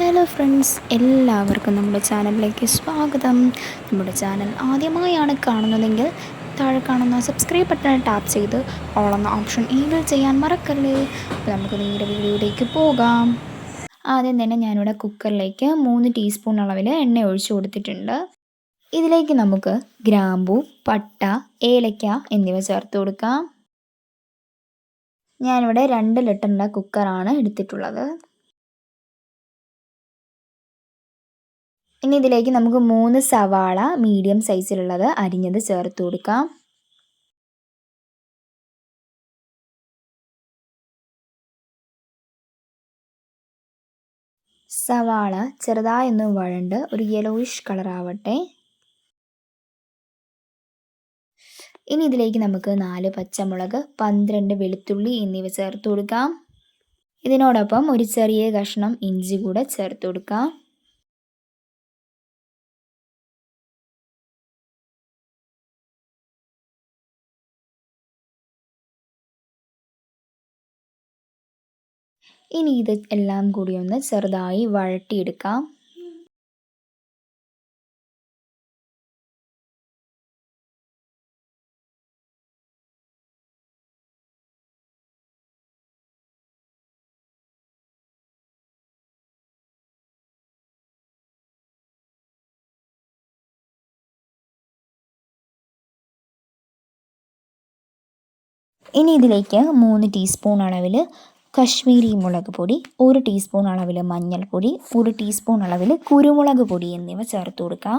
Hello friends എല്ലാവർക്കും നമ്മുടെ ചാനലിലേക്ക് സ്വാഗതം. നമ്മുടെ ചാനൽ ആദ്യമായാണ് കാണുന്നതെങ്കിൽ താഴെ കാണുന്ന സബ്സ്ക്രൈബ് ബട്ടൺ ടാപ്പ് ചെയ്ത് ഓളെന്ന ഓപ്ഷൻ ഈബിൾ ചെയ്യാൻ മറക്കല്ലേ. അപ്പോൾ നമുക്ക് നേരെ വീഡിയോയിലേക്ക് പോകാം. ആദ്യം തന്നെ ഞാനിവിടെ കുക്കറിലേക്ക് മൂന്ന് ടീസ്പൂൺ അളവിൽ എണ്ണ ഒഴിച്ചു കൊടുത്തിട്ടുണ്ട്. ഇതിലേക്ക് നമുക്ക് ഗ്രാമ്പു പട്ട ഏലക്ക എന്നിവ ചേർത്ത് കൊടുക്കാം. ഞാനിവിടെ രണ്ട് ലിറ്ററിന്റെ കുക്കറാണ് എടുത്തിട്ടുള്ളത്. ഇനി ഇതിലേക്ക് നമുക്ക് മൂന്ന് സവാള മീഡിയം സൈസിലുള്ളത് അരിഞ്ഞത് ചേർത്ത് കൊടുക്കാം. സവാള ചെറുതായൊന്ന് വഴണ്ട് ഒരു യെലോയിഷ് കളർ ആവട്ടെ. ഇനി ഇതിലേക്ക് നമുക്ക് നാല് പച്ചമുളക് പന്ത്രണ്ട് വെളുത്തുള്ളി എന്നിവ ചേർത്ത് കൊടുക്കാം. ഇതിനോടൊപ്പം ഒരു ചെറിയ കഷ്ണം ഇഞ്ചി കൂടെ ചേർത്ത് കൊടുക്കാം. ഇനി ഇത് എല്ലാം കൂടി ഒന്ന് ചെറുതായി വഴട്ടിയെടുക്കാം ഇനി ഇതിലേക്ക് മൂന്ന് ടീസ്പൂൺ അളവിൽ കശ്മീരി മുളക് പൊടി ഒരു ടീസ്പൂൺ അളവിൽ മഞ്ഞൾപ്പൊടി ഒരു ടീസ്പൂൺ അളവിൽ കുരുമുളക് പൊടി എന്നിവ ചേർത്ത് കൊടുക്കാം.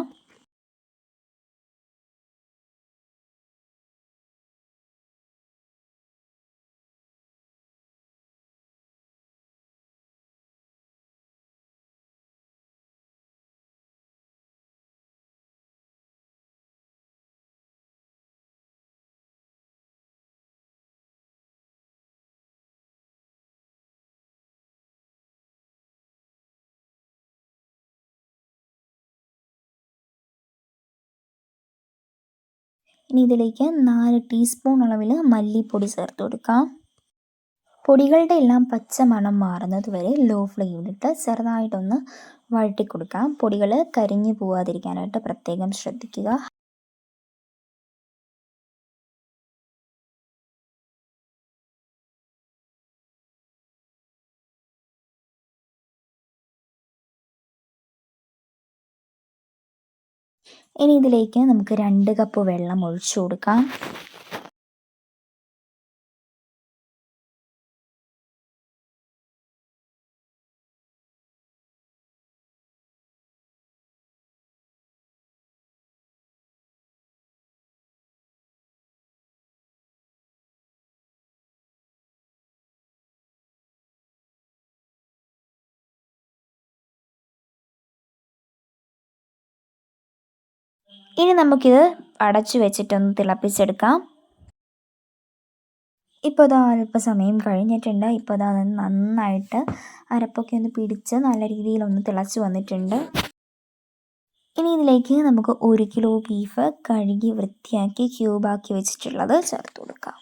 ഇനി ഇതിലേക്ക് നാല് ടീസ്പൂൺ അളവിൽ മല്ലിപ്പൊടി ചേർത്ത് കൊടുക്കാം. പൊടികളുടെ എല്ലാം പച്ച മണം മാറുന്നത് വരെ ലോ ഫ്ലെയിമിലിട്ട് ചെറുതായിട്ടൊന്ന് വഴറ്റി കൊടുക്കാം. പൊടികൾ കരിഞ്ഞു പോവാതിരിക്കാനായിട്ട് പ്രത്യേകം ശ്രദ്ധിക്കുക. ഇനി ഇതിലേക്ക് നമുക്ക് രണ്ട് കപ്പ് വെള്ളം ഒഴിച്ചു കൊടുക്കാം. ഇനി നമുക്കിത് അടച്ചു വെച്ചിട്ടൊന്ന് തിളപ്പിച്ചെടുക്കാം. ഇപ്പോൾ ഇതാ അല്പസമയം കഴിഞ്ഞിട്ടുണ്ട്. ഇപ്പോൾ ഇതാ നന്നായിട്ട് അരപ്പൊക്കെ ഒന്ന് പിടിച്ച് നല്ല രീതിയിലൊന്ന് തിളച്ച് വന്നിട്ടുണ്ട്. ഇനി ഇതിലേക്ക് നമുക്ക് ഒരു കിലോ ബീഫ് കഴുകി വൃത്തിയാക്കി ക്യൂബാക്കി വെച്ചിട്ടുള്ളത് ചേർത്ത് കൊടുക്കാം.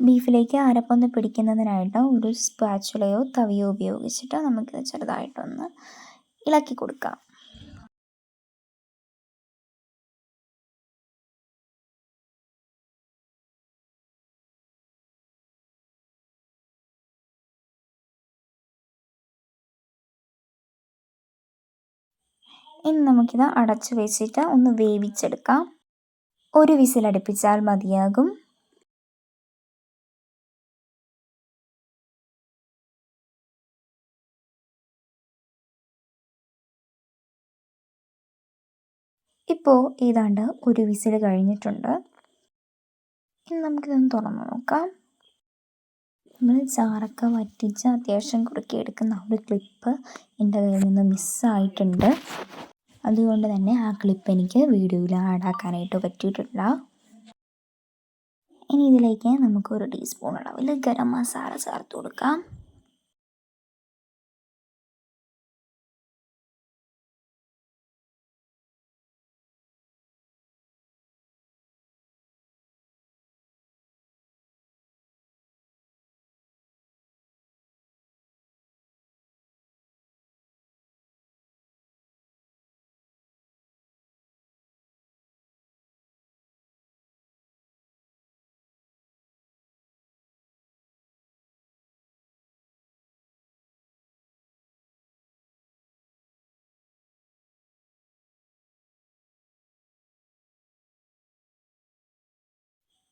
ബീഫിലേക്ക് അരപ്പൊന്ന് പിടിക്കുന്നതിനായിട്ട് ഒരു സ്പാച്ചുലയോ തവിയോ ഉപയോഗിച്ചിട്ട് നമുക്ക് ചെറുതായിട്ടൊന്ന് ഇളക്കി കൊടുക്കാം. ഇനി നമുക്കിത് അടച്ചു വെച്ചിട്ട് ഒന്ന് വേവിച്ചെടുക്കാം. ഒരു വിസിലടുപ്പിച്ചാൽ മതിയാകും. ഇപ്പോൾ ഏതാണ്ട് ഒരു വിസിൽ കഴിഞ്ഞിട്ടുണ്ട്. ഇനി നമുക്കിതൊന്ന് തുറന്നു നോക്കാം. നമ്മൾ ചാറൊക്കെ വറ്റിച്ച് അത്യാവശ്യം കുറുക്കിയെടുക്കുന്ന എടുക്കുന്ന ഒരു ക്ലിപ്പ് എന്റെ കയ്യിൽ നിന്ന് മിസ്സായിട്ടുണ്ട്. അതുകൊണ്ട് തന്നെ ആ ക്ലിപ്പ് എനിക്ക് വീഡിയോയിൽ ആഡാക്കാനായിട്ട് പറ്റിയിട്ടില്ല. ഇനി ഇതിലേക്ക് നമുക്ക് ഒരു ടീസ്പൂൺ അളവിൽ ഗരം മസാല ചേർത്ത് കൊടുക്കാം.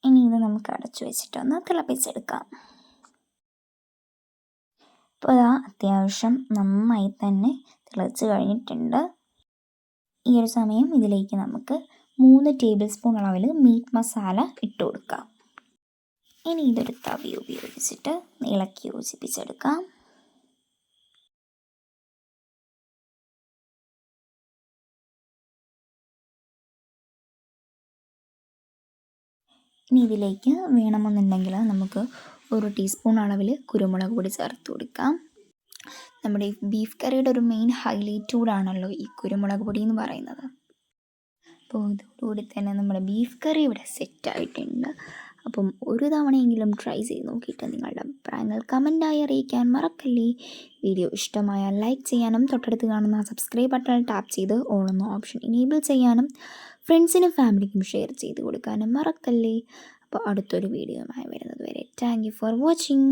ഇനി ഇത് നമുക്ക് അടച്ചു വെച്ചിട്ടൊന്ന് തിളപ്പിച്ചെടുക്കാം. ഇപ്പോൾ ഇതാ അത്യാവശ്യം നന്നായി തന്നെ തിളച്ച് കഴിഞ്ഞിട്ടുണ്ട്. ഈ ഒരു സമയം ഇതിലേക്ക് നമുക്ക് മൂന്ന് ടേബിൾ സ്പൂൺ അളവിൽ മീറ്റ് മസാല ഇട്ട് കൊടുക്കാം. ഇനി ഇതൊരു തവി ഉപയോഗിച്ചിട്ട് ഇളക്കി യോജിപ്പിച്ചെടുക്കാം. ഇനി ഇതിലേക്ക് വേണമെന്നുണ്ടെങ്കിൽ നമുക്ക് ഒരു ടീസ്പൂൺ അളവിൽ കുരുമുളക് പൊടി ചേർത്ത് കൊടുക്കാം. നമ്മുടെ ബീഫ് കറിയുടെ ഒരു മെയിൻ ഹൈലൈറ്റ് കൂടാണല്ലോ ഈ കുരുമുളക് പൊടി എന്ന് പറയുന്നത്. അപ്പോൾ ഇതോടുകൂടി തന്നെ നമ്മുടെ ബീഫ് കറി ഇവിടെ സെറ്റായിട്ടുണ്ട് അപ്പം ഒരു തവണയെങ്കിലും ട്രൈ ചെയ്ത് നോക്കിയിട്ട് നിങ്ങളുടെ അഭിപ്രായങ്ങൾ കമന്റായി അറിയിക്കാൻ മറക്കല്ലേ. വീഡിയോ ഇഷ്ടമായാൽ ലൈക്ക് ചെയ്യാനും തൊട്ടടുത്ത് കാണുന്ന സബ്സ്ക്രൈബ് ബട്ടൺ ടാപ്പ് ചെയ്ത് ഓണുന്ന ഓപ്ഷൻ ഇനേബിൾ ചെയ്യാനും ഫ്രണ്ട്സിനും ഫാമിലിക്കും ഷെയർ ചെയ്ത് കൊടുക്കാനും മറക്കല്ലേ. അപ്പോൾ അടുത്തൊരു വീഡിയോയുമായി വരുന്നത് വരെ താങ്ക് യു ഫോർ വാച്ചിങ്